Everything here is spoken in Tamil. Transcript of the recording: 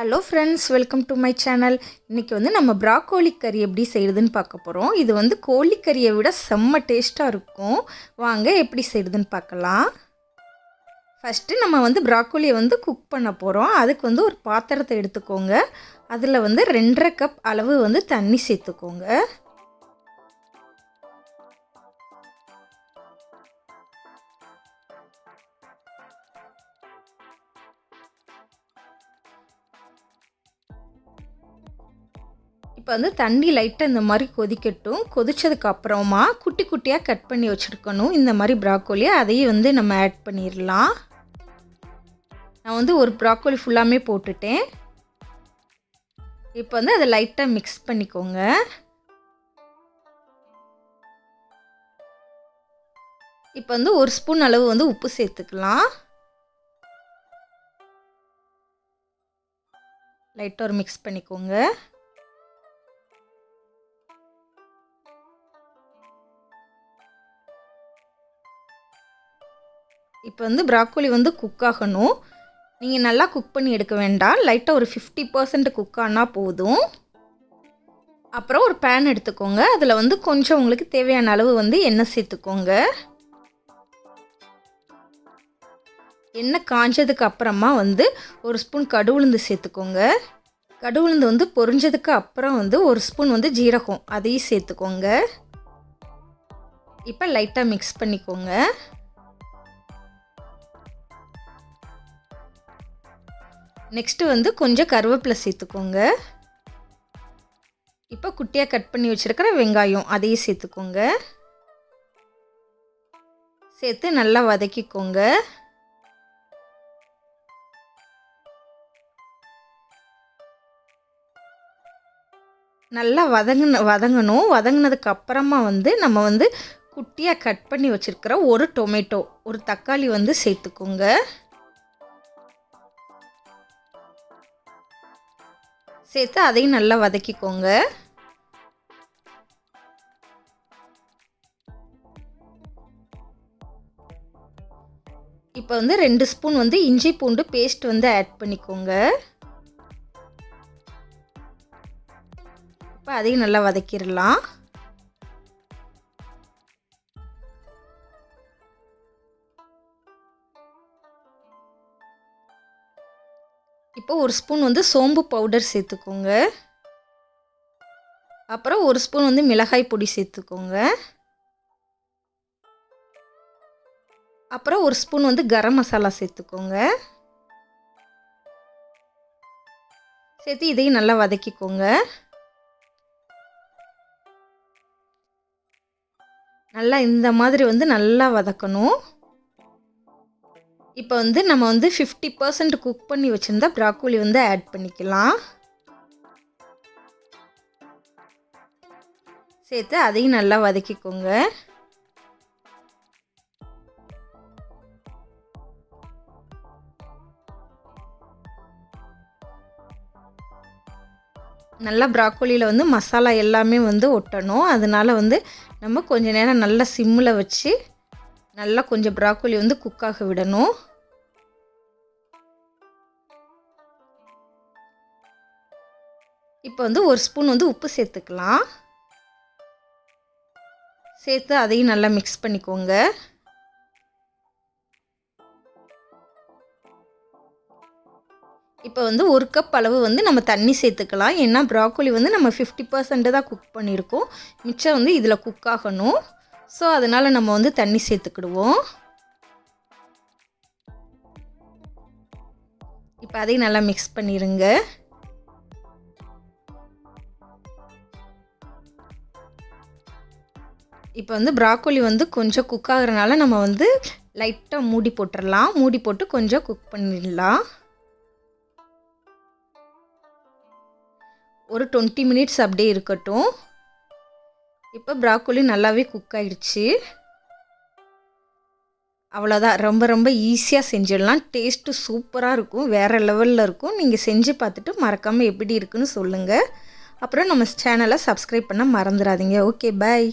Hello friends welcome to my channel இன்றைக்கி வந்து நம்ம ப்ராக்கோலி கறி எப்படி செய்யுதுன்னு பார்க்க போகிறோம் இது வந்து கோழிக்கறியை விட செம்ம டேஸ்ட்டாக இருக்கும். வாங்க எப்படி செய்கிறதுன்னு பார்க்கலாம். ஃபஸ்ட்டு நம்ம வந்து ப்ராக்கோலியை வந்து குக் பண்ண போகிறோம் அதுக்கு வந்து ஒரு பாத்திரத்தை எடுத்துக்கோங்க. அதில் வந்து ரெண்டரை கப் அளவு வந்து தண்ணி சேர்த்துக்கோங்க. இப்போ வந்து தண்ணி லைட்டாக இந்த மாதிரி கொதிக்கட்டும். கொதித்ததுக்கு அப்புறமா குட்டி குட்டியாக கட் பண்ணி வச்சுருக்கணும். இந்த மாதிரி ப்ராக்கோலியை அதையும் வந்து நம்ம ஆட் பண்ணிடலாம் நான் வந்து ஒரு ப்ராக்கோலி ஃபுல்லாமே போட்டுட்டேன். இப்போ வந்து அதை லைட்டாக மிக்ஸ் பண்ணிக்கோங்க. இப்போ வந்து ஒரு ஸ்பூன் அளவு வந்து உப்பு சேர்த்துக்கலாம். லைட்டாக ஒரு மிக்ஸ் பண்ணிக்கோங்க. இப்போ வந்து ப்ராக்கோலி வந்து குக் ஆகணும். நீங்கள் நல்லா குக் பண்ணி எடுக்க வேண்டாம். லைட்டாக ஒரு ஃபிஃப்டி பர்சன்ட் குக் ஆனால் போதும். அப்புறம் ஒரு பேன் எடுத்துக்கோங்க. அதில் வந்து கொஞ்சம் உங்களுக்கு தேவையான அளவு வந்து எண்ணெய் சேர்த்துக்கோங்க. எண்ணெய் காஞ்சதுக்கு அப்புறமா வந்து ஒரு ஸ்பூன் கடுவுளுந்து சேர்த்துக்கோங்க. கடுவுளுந்து வந்து பொரிஞ்சதுக்கு அப்புறம் வந்து ஒரு ஸ்பூன் வந்து ஜீரகம் அதையும் சேர்த்துக்கோங்க. இப்போ லைட்டாக மிக்ஸ் பண்ணிக்கோங்க. நெக்ஸ்ட்டு வந்து கொஞ்சம் கருவேப்பிலை சேர்த்துக்கோங்க. இப்போ குட்டியாக கட் பண்ணி வச்சுருக்கிற வெங்காயம் அதையும் சேர்த்துக்கோங்க. சேர்த்து நல்லா வதக்கிக்கோங்க. நல்லா வதங்கின வதங்கணும். வதங்கினதுக்கு அப்புறமா வந்து நம்ம வந்து குட்டியாக கட் பண்ணி வச்சுருக்கிற ஒரு டொமேட்டோ ஒரு தக்காளி வந்து சேர்த்துக்கோங்க. சேர்த்து அதையும் நல்லா வதக்கிக்கோங்க. இப்போ வந்து ரெண்டு ஸ்பூன் வந்து இஞ்சி பூண்டு பேஸ்ட் வந்து ஆட் பண்ணிக்கோங்க. இப்போ அதையும் நல்லா வதக்கிடலாம். இப்போ ஒரு ஸ்பூன் வந்து சோம்பு பவுடர் சேர்த்துக்கோங்க. அப்புறம் ஒரு ஸ்பூன் வந்து மிளகாய் பொடி சேர்த்துக்கோங்க. அப்புறம் ஒரு ஸ்பூன் வந்து கரம் மசாலா சேர்த்துக்கோங்க. சேர்த்து இதையும் நல்லா வதக்கிக்கோங்க. நல்லா இந்த மாதிரி வந்து நல்லா வதக்கணும். இப்போ வந்து நம்ம வந்து ஃபிஃப்டி பர்சன்ட் குக் பண்ணி வச்சுருந்தா ப்ராக்கோலி வந்து ஆட் பண்ணிக்கலாம். சேர்த்து அதையும் நல்லா வதக்கிக்கோங்க. நல்லா ப்ராக்கோலியில் வந்து மசாலா எல்லாமே வந்து ஒட்டணும். அதனால் வந்து நம்ம கொஞ்சம் நேரம் நல்லா சிம்மில் வச்சு நல்லா கொஞ்சம் ப்ராக்கோலி வந்து குக்காக விடணும். இப்போ வந்து ஒரு ஸ்பூன் வந்து உப்பு சேர்த்துக்கலாம். சேர்த்து அதையும் நல்லா மிக்ஸ் பண்ணிக்கோங்க. இப்போ வந்து ஒரு கப் அளவு வந்து நம்ம தண்ணி சேர்த்துக்கலாம். ஏன்னா ப்ராக்கோலி வந்து நம்ம ஃபிஃப்டி பர்சன்ட்டு தான் குக் பண்ணியிருக்கோம். மிச்சம் வந்து இதில் குக் ஆகணும். ஸோ அதனால் நம்ம வந்து தண்ணி சேர்த்துக்கிடுவோம். இப்போ அதையும் நல்லா மிக்ஸ் பண்ணிடுங்க இப்போ வந்து ப்ராக்கோலி வந்து கொஞ்சம் குக் ஆகுறனால நம்ம வந்து லைட்டாக மூடி போட்டுடலாம் மூடி போட்டு கொஞ்சம் குக் பண்ணிடலாம். ஒரு டுவெண்ட்டி மினிட்ஸ் அப்படியே இருக்கட்டும். இப்போ ப்ராக்கோலி நல்லாவே குக் ஆகிடுச்சு அவ்வளோதான் ரொம்ப ரொம்ப ஈஸியாக செஞ்சிடலாம். டேஸ்ட்டு சூப்பராக இருக்கும். வேறு லெவலில் இருக்கும். நீங்கள் செஞ்சு பார்த்துட்டு மறக்காமல் எப்படி இருக்குன்னு சொல்லுங்கள் அப்புறம் நம்ம சேனலை சப்ஸ்கிரைப் பண்ண மறந்துடாதீங்க. Okay bye